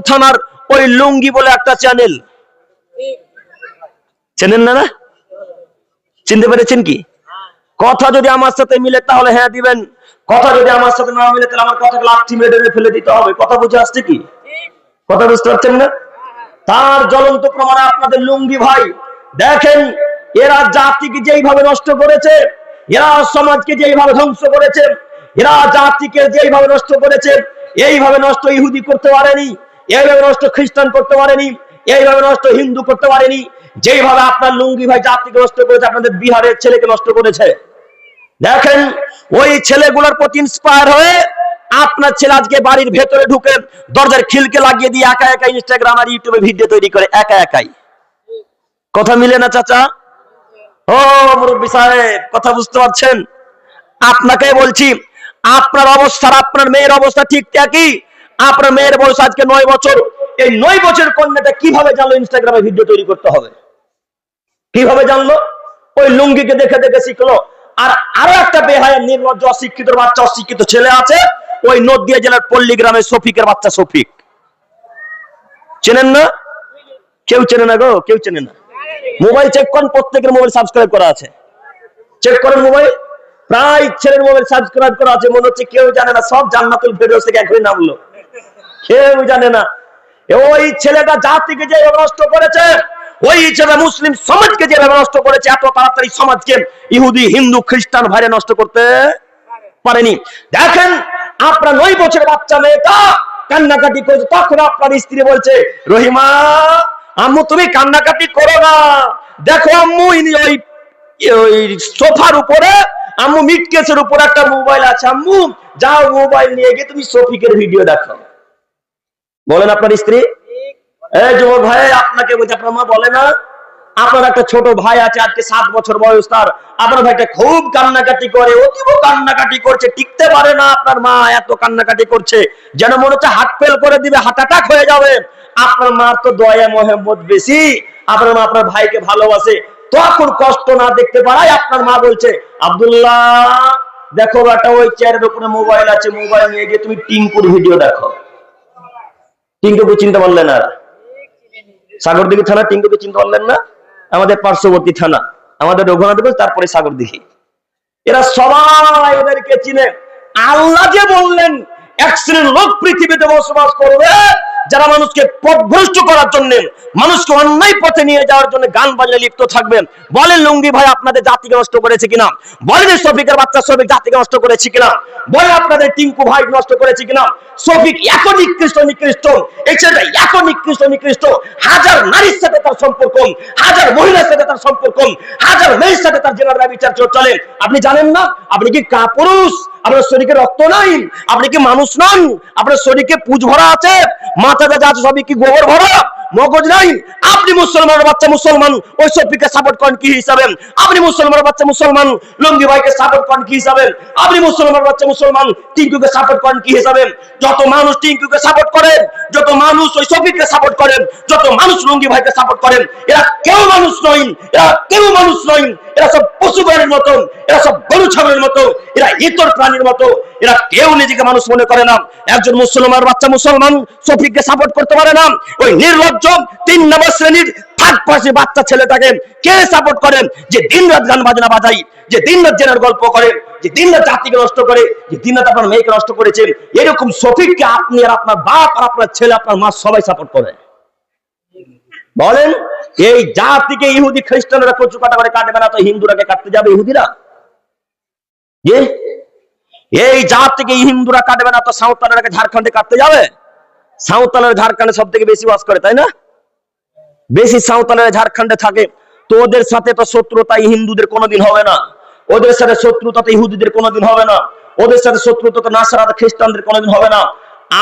থানার ওই লুঙ্গি বলে একটা চ্যানেল। চেনেন না না? চিনতে পেরেছেন কি? কথা যদি আমার সাথে মিলে তাহলে হ্যাঁ দিবেন। কথা যদি আমার সাথে না মিলে তাহলে আমার কথাকে লাঠি মেরে ফেলে দিতে হবে। কথা বুঝে আসছে কি? কথা বুঝতে পারছেন না? তার জ্বলন্ত প্রমাণে আপনাদের লুঙ্গি ভাই। দেখেন, এরা জাতিকে যেইভাবে নষ্ট করেছে, এরা সমাজকে যেইভাবে ধ্বংস করেছে, এরা জাতিকে যেইভাবে নষ্ট করেছে, এইভাবে নষ্ট ইহুদি করতে পারেনি। এইভাবে নষ্ট খ্রিস্টান করতে পারেনি, এইভাবে নষ্ট হিন্দু করতে পারেনি, যেইভাবে আপনার লুঙ্গি ভাই জাতিকে নষ্ট করেছে, আপনাদের বিহারের ছেলেকে নষ্ট করেছে। দেখেন, ওই ছেলেগুলোর প্রতি ইন্সপায়ার হয়ে আপনার ছেলে আজকে বাড়ির ভেতরে ঢুকে দরজার খিলকে লাগিয়ে দিয়ে একা একা ইনস্টাগ্রাম আর ইউটিউবে ভিডিও তৈরি করে, একা একাই। কথা মিলে না, চাচা? ও, মুরব্বী সাহেব, কথা বুঝতে পারছেন? আপনাকে বলছি, আপনার অবস্থা আপনার মেয়ের অবস্থা ঠিক একই আপনার মেয়ের বয়স আজকে নয় বছর। এই নয় বছর কন্যাটা কীভাবে জানলো ইনস্টাগ্রামে ভিডিও তৈরি করতে হবে? কীভাবে জানলো? ওই লুঙ্গিকে দেখে দেখে শিখলো। আর আরও একটা বেহায়, নির্লজ্জ অশিক্ষিত বাচ্চা, অশিক্ষিত ছেলে আছে। ওই নদিয়া জেলার পল্লী গ্রামে শফিকের বাচ্চা শফিক। চেনেন না? কেউ চেনে না গো? কেউ চেনে না। মোবাইল চেক করেন, প্রত্যেকের মোবাইল সাবস্ক্রাইব করা আছে। চেক করেন মোবাইল। প্রায় ছেলের মোবাইল সাবস্ক্রাইব করা আছে। মনে হচ্ছে কেউ জানে না, সব জান্নাতুল ফেরদৌস থেকে এখনই নামলো। কেউ জানে না। ওই ছেলেটা জাতিকে যে নষ্ট করেছে, ওই ছেলে মুসলিম সমাজকে যেভাবে নষ্ট করেছে, এত তাড়াতাড়ি সমাজকে ইহুদি, হিন্দু, খ্রিস্টান ভাইরে নষ্ট করতে পারেনি। দেখেন, আপনার নয় বছর বাচ্চা মেয়েটা কান্নাকাটি করছে। তখন আপনার স্ত্রী বলছে, রহিমা, আম্মু, তুমি কান্নাকাটি করো না। দেখো আম্মু, ইনি ওই ওই সোফার উপরে, আম্মু মিট কেসের উপর একটা মোবাইল আছে। আম্মু, যাও মোবাইল নিয়ে গিয়ে তুমি শফিকের ভিডিও দেখো। বলেন আপনার স্ত্রী? এই যুবক ভাই আপনাকে বলছে আপনার মা বলে না? আপনার একটা ছোট ভাই আছে আজকে সাত বছর বয়স তার। আপনার ভাইটা খুব কান্নাকাটি করে অতীব কান্নাকাটি করছে টিকতে পারে না আপনার মা এত কান্নাকাটি করছে। যেন মনে হচ্ছে হাট ফেল করে দিবে হার্ট অ্যাটাক হয়ে যাবে। আপনার মার তো দয়া মহব্বত বেশি। আপনার মা আপনার ভাইকে ভালোবাসে। তখন কষ্ট না দেখতে পারাই আপনার মা বলছে আব্দুল্লাহ দেখো একটা ওই চেয়ারের উপরে মোবাইল আছে মোবাইল নিয়ে গিয়ে তুমি টিঙ্কুর ভিডিও দেখো। টিঙ্কুকে চিনতে পারলেন না সাগরদিঘি থানা টিঙ্কুকে চিনতে পারলেন না? আমাদের পার্শ্ববর্তী থানা, আমাদের রঘুনাথগঞ্জ, তারপরে সাগরদিঘি। এরা সবাই ওদেরকে চিনে। আল্লাহ যে বললেন, এক শ্রেণির লোক পৃথিবীতে বসবাস করবে। যারা মানুষকে পথভ্রষ্ট করার জন্য, মানুষকে অন্যায় পথে নিয়ে যাওয়ার জন্য গান বাজলে লিপ্ত থাকবেন বলেন লুঙ্গি ভাই, আপনাদের জাতিকে নষ্ট করেছে কিনা? বলেন শফিকের বাচ্চা শফিক জাতিকে নষ্ট করেছে কিনা? বলেন আপনাদের টিঙ্কু ভাই নষ্ট করেছে কিনা? শফিক এত নিকৃষ্ট নিকৃষ্ট ছেলেটা এত নিকৃষ্ট নিকৃষ্ট। হাজার নারীর সাথে তার সম্পর্ক, হাজার মহিলার সাথে তার সম্পর্ক, হাজার মেয়ের সাথে তার জেনারেল বিচার চলে। আপনি জানেন না? আপনি কি কাপুরুষ? আপনার শরীরে রক্ত নাই, আপনি কি মানুষ নন? আপনার শরীরে পুজ ভরা আছে, মাথা যা আছে সবই কি গোবর ভরা? মগজ নাই? আপনি মুসলমানের বাচ্চা মুসলমান ওই সফিকে সাপোর্ট করেন কি হিসাবে? আপনি মুসলমানের বাচ্চা মুসলমান, লঙ্গি ভাইকে সাপোর্ট করেন কি হিসাবে? আপনি মুসলমানের বাচ্চা মুসলমান, টিঙ্কুকে সাপোর্ট করেন কি হিসাবে? যত মানুষ টিঙ্কুকে সাপোর্ট করেন যত মানুষ ওই সফিককে সাপোর্ট করেন, যত মানুষ লুঙ্গি ভাইকে সাপোর্ট করেন, এরা কেউ মানুষ নয় এরা কেউ মানুষ নয় এরা সব পশু প্রাণীর মতো, এরা সব গরু, ছাগলের মতো, এরা ইতর প্রাণীর মতো, এরা কেউ নিজেকে মানুষ মনে করে না। একজন মুসলমান, বাচ্চা মুসলমান সফিককে সাপোর্ট করতে পারে না। ওই নির্লজ্জ তিন নম্বর শ্রেণির পাশে বাচ্চা ছেলেটাকে কে সাপোর্ট করেন? যে দিন রাত গান বাজনা বাজাই, যে দিন রাত জেনার গল্প করে, যে দিন রাত জাতিকে নষ্ট করে, যে দিন রাত আপনার মেয়েকে নষ্ট করেছেন, এরকম শফিককে আপনি আর আপনার বাপ আর আপনার ছেলে, আপনার মা সবাই সাপোর্ট করে। বলেন, এই জাতিকে ইহুদি খ্রিস্টানরা কচু কাটা করে কাটবে না তো হিন্দুরাকে কাটতে যাবে ইহুদিরা? এই জাতিকে হিন্দুরা কাটবে না তো সাঁওতালরাকে ঝাড়খণ্ডে কাটতে যাবে? সাঁওতালের ঝাড়খণ্ডে সব থেকে বেশি বাস করে, তাই না? বেশি সাঁওতালের ঝাড়খণ্ডে থাকে। তো ওদের সাথে তো শত্রুতা হিন্দুদের কোনোদিন হবে না। ওদের সাথে শত্রুতা তো ইহুদিদের কোনোদিন হবে না। ওদের সাথে শত্রুতা তো নাসারা খ্রিস্টানদের কোনোদিন হবে না।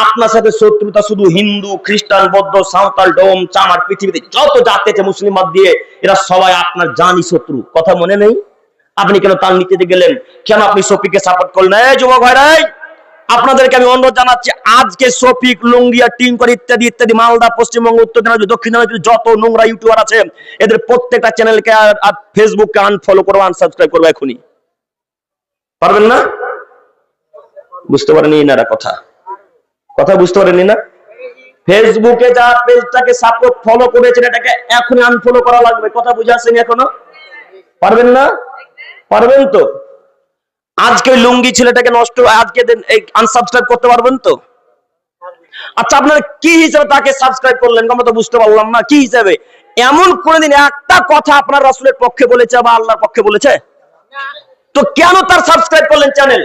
আপনার সাথে শত্রুতা শুধু হিন্দু, খ্রিস্টান, বৌদ্ধ, সাঁওতাল, ডোম চামার পৃথিবীতে যত জাতি আছে মুসলিম বাদ দিয়ে, এরা সবাই আপনার জানি শত্রু। কথা মনে নেই? আপনি কেন তার নীতিতে গেলেন? কেন আপনি শফিককে সাপোর্ট করলেন? যুবক ভাইরাই! আপনাদেরকে আমি অনুরোধ জানাচ্ছি, আজকে শফিক, লুঙ্গিয়া টিম করে ইত্যাদি ইত্যাদি, মালদা, পশ্চিমবঙ্গ, উত্তর দিনাজপুর, দক্ষিণ দিনাজপুর যত নোংরা ইউটিউবার আছে, এদের প্রত্যেকটা চ্যানেলকে আর ফেসবুককে আনফলো করব আনসাবস্ক্রাইব করব এখনই। পারবেন না? বুঝতে পারেনি এনারা কথা। কথা বুঝতে পারেনি না? ফেসবুকে যা পেজটাকে সাপোর্ট ফলো করেছেন, এটাকে এখনই আনফলো করা লাগবে। কথা বুঝে আসেনি এখনও? পারবেন না? পারবেন তো? আজকে লুঙ্গি ছেলেটাকে নষ্ট আজকে আনসাবস্ক্রাইব করতে পারবেন তো? আচ্ছা আপনারা কি হিসাবে তাকে সাবস্ক্রাইব করলেন? আমরা তো বুঝতে পারলাম না, কি হিসাবে? এমন করে দিন একটা কথা আপনার রাসূলের পক্ষে বলেছে বা আল্লাহর পক্ষে বলেছে? তো কেন তার সাবস্ক্রাইব করলেন চ্যানেল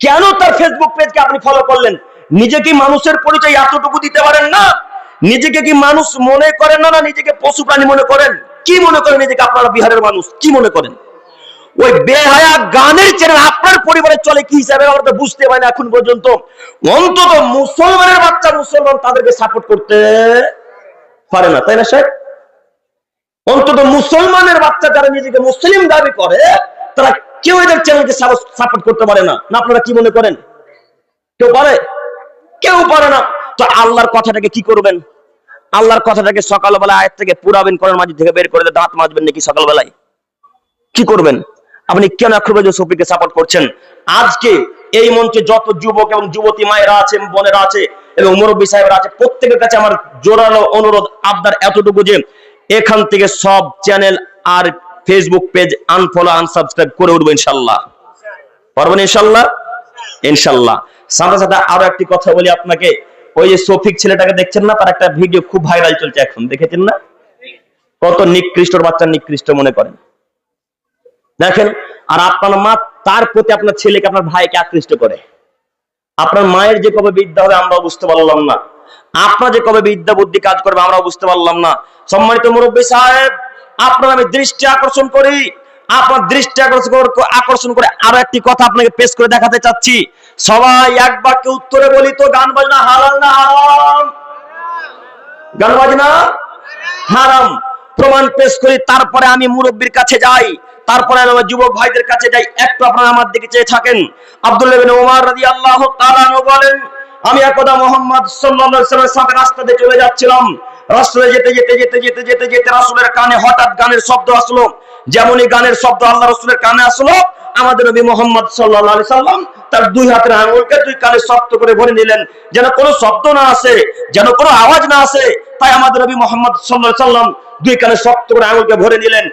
কেন তার ফেসবুক পেজকে আপনি ফলো করলেন? নিজে কি মানুষের পরিচয় এতটুকু দিতে পারেন না? নিজেকে কি মানুষ মনে করেন না না নিজেকে পশু প্রাণী মনে করেন? কি মনে করেন নিজেকে আপনারা বিহারের মানুষ? কি মনে করেন? ওই বেহায়া গানের চ্যানেল আপনার পরিবারের চলে কি হিসাবে আমরা তো বুঝতে পারি না এখন পর্যন্ত। অন্তত মুসলমানের বাচ্চা মুসলমান তাদেরকে সাপোর্ট করতে পারে না, তাই না স্যার অন্তত মুসলমানের বাচ্চা যারা নিজেকে মুসলিম দাবি করে, তারা কেউ এদের চ্যানেলকে সাপোর্ট করতে পারে না। না, আপনারা কি মনে করেন? কেউ পারে? কেউ পারে না। তো আল্লাহর কথাটাকে কি করবেন? আল্লাহর কথাটাকে সকালবেলা আয়ের থেকে পুরাবেন করার মাঝে থেকে বের করে দাঁত মাজবেন নাকি সকালবেলায়? কি করবেন? আপনি কেন আক্রমণ সফিকে সাপোর্ট করছেন? আজকে এই মঞ্চে যত যুবক এবং যুবতী মায়েরা আছে বোনেরা আছে এবং মুরব্বী সাহেবরা আছে, প্রত্যেকের কাছে আমার জোরালো অনুরোধ আবদার এতটুকু যে এখান থেকে সব চ্যানেল আর ফেসবুক পেজ আনফলো আনসাবস্ক্রাইব করে উঠবো ইনশাল্লাহ। পারবেন ইনশাল্লাহ? ইনশাল্লাহ। সাথে সাথে আরও একটি কথা বলি আপনাকে। ওই যে সফিক ছেলেটাকে দেখছেন না, তার একটা ভিডিও খুব ভাইরাল চলছে এখন, দেখেছেন না? কত নিকৃষ্টর বাচ্চা নিকৃষ্ট মনে করেন। দেখেন, আর আপনার মা তার প্রতি আপনার ছেলেকে, আপনার ভাইকে আকৃষ্ট করে। আপনার মায়ের যে কবে বিদ্যা হবে আমরা বুঝতে পারলাম না। আপনার যে কবে বিদ্যা বুদ্ধি কাজ করবে আমরা বুঝতে পারলাম না। সম্মানিত মুরব্বী সাহেব, আপনার আমি দৃষ্টি আকর্ষণ করি। আপনার দৃষ্টি আকর্ষণ করে- আরও একটি কথা আপনাকে পেশ করে দেখাতে চাচ্ছি। সবাই এক বাক্যে উত্তরে বলি তো, গান বাজনা হালাল না হারাম? গান বাজনা হারাম। প্রমাণ পেশ করি, তারপরে আমি মুরব্বীর কাছে যাই। তারপরে আমি আমার যুবক ভাইদের কাছে যাই, একটু আপনারা আমার দিকে চেয়ে থাকেন। আব্দুল্লাহ বিন ওমর রাদিয়াল্লাহু তাআলা বলেন, আমি একদা মোহাম্মদ সাল্লাল্লাহু সাথে রাস্তা দিয়ে চলে যাচ্ছিলাম। রাস্তায় যেতে যেতে যেতে যেতে যেতে যেতে রাসূলের কানে হঠাৎ গানের শব্দ আসলো। যেমনই গানের শব্দ আল্লাহ রাসূলের কানে আসলো, আমাদের নবী মোহাম্মদ সাল্লাল্লাহু আলাইহি সাল্লাম তার দুই হাতের আঙুলকে দুই কানে শক্ত করে ভরে নিলেন, যেন কোনো শব্দ না আসে, যেন কোনো আওয়াজ না আসে। তাই আমাদের নবী মোহাম্মদ সাল্লাম দুই কানে শক্ত করে আঙুলকে ভরে নিলেন।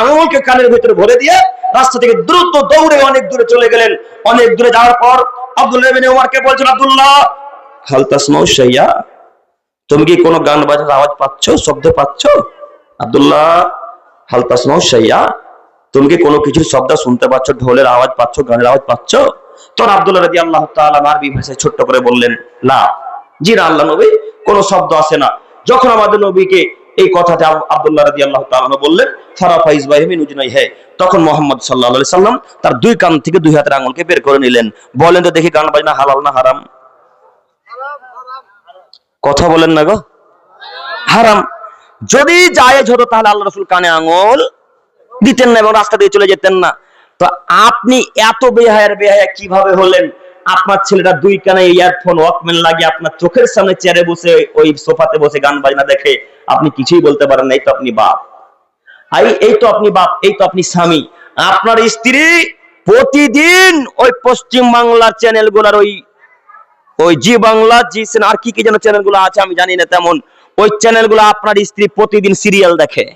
আঙুলকে কানের ভিতরে ভরে দিয়ে রাস্তা থেকে দ্রুত দৌড়ে অনেক দূরে চলে গেলেন। অনেক দূরে যাওয়ার পর আব্দুল্লাহ বিন ওমরকে বলছেন, আব্দুল্লাহ তুমি কি কোনো গান বাজার আওয়াজ পাচ্ছ, শব্দ পাচ্ছ? আব্দুল্লাহ তুমি কি কোনো কিছুর শব্দ শুনতে পাচ্ছ, ঢোলের আওয়াজ পাচ্ছ, গানের আওয়াজ পাচ্ছ? তখন আব্দুল্লাহ রাজি আল্লাহ তাআলা আরবি ভাষায় ছোট্ট করে বললেন লা জি না আল্লাহ নবী কোনো শব্দ আসে না। যখন আমাদের নবীকে এই আব- আব্দুল্লাহ রাজি আল্লাহ তাআলা বললেন ফারাফা ইসবাহিমি নুজনাই হে। তখন মোহাম্মদ সাল্লাহ আলাইহি সাল্লাম তার দুই কান থেকে দুই হাতের আঙুলকে বের করে নিলেন। বলেন তো দেখি গান বাজনা হালাল না হারাম? কথা বলেন না গো। হারাম। যদি জায়েজ হতো তাহলে আল্লাহ রসুল কানে আঙুল দিতেন না এবং রাস্তা দিয়ে চলে যেতেন না। তো আপনি এত বেহায়ার বেহায়া কীভাবে হলেন? আপনার ছেলেটা দুই কানে ইয়ারফোন ওয়াকম্যান লাগিয়ে আপনার চোখের সামনে চেয়ারে বসে ওই সোফাতে বসে গান বাজনা দেখে আপনি কিছুই বলতে পারেন না এই তো আপনি বাপ। আই এই তো আপনি বাপ এই তো আপনি স্বামী। আপনার স্ত্রী প্রতিদিন ওই পশ্চিম বাংলার চ্যানেলগুলোর ওই ওই জি বাংলা জি সিনে আর কি কি যেন চ্যানেলগুলো আছে আমি জানি না তেমন ওই চ্যানেলগুলো আপনার স্ত্রী প্রতিদিন সিরিয়াল দেখে।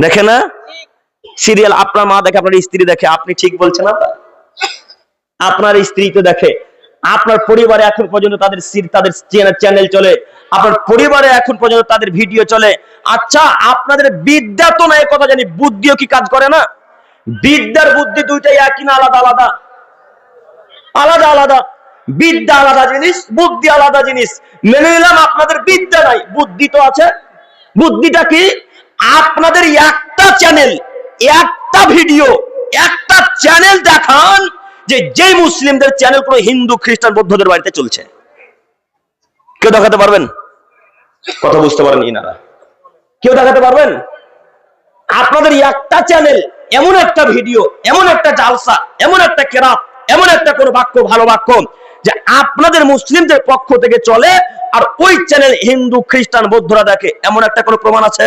দেখে না? সিরিয়াল আপনার মা দেখে আপনার স্ত্রী দেখে আপনি ঠিক বলছেন না? আপনার স্ত্রী তো দেখে, আপনার পরিবারে এখন পর্যন্ত তাদের তাদের চ্যানেল চলে, আপনার পরিবারে এখন পর্যন্ত তাদের ভিডিও চলে। আচ্ছা আপনাদের বিদ্যা তো না কথা জানি, বুদ্ধিও কি কাজ করে না? বিদ্যার বুদ্ধি দুইটাই একই না, আলাদা আলাদা? আলাদা আলাদা। বিদ্যা আলাদা জিনিস, বুদ্ধি আলাদা জিনিস। মেনে নিলাম আপনাদের বিদ্যা নাই, বুদ্ধি তো আছে। বুদ্ধিটা কি? আপনাদের একটা চ্যানেল, একটা ভিডিও, একটা চ্যানেল দেখান যে যে মুসলিমদের চ্যানেল কোনো হিন্দু, খ্রিস্টান, বৌদ্ধদের বাড়িতে চলছে। কেউ দেখাতে পারবেন? কথা বুঝতে পারেন ইনারা। কেউ দেখাতে পারবেন? আপনাদের একটা চ্যানেল এমন একটা ভিডিও এমন একটা জালসা, এমন একটা কেরাত, এমন একটা কোন বাক্য, ভালো বাক্য যে আপনাদের মুসলিমদের পক্ষ থেকে চলে আর ওই চ্যানেল হিন্দু, খ্রিস্টান, বৌদ্ধরা দেখে। এমন একটা কোনো প্রমাণ আছে?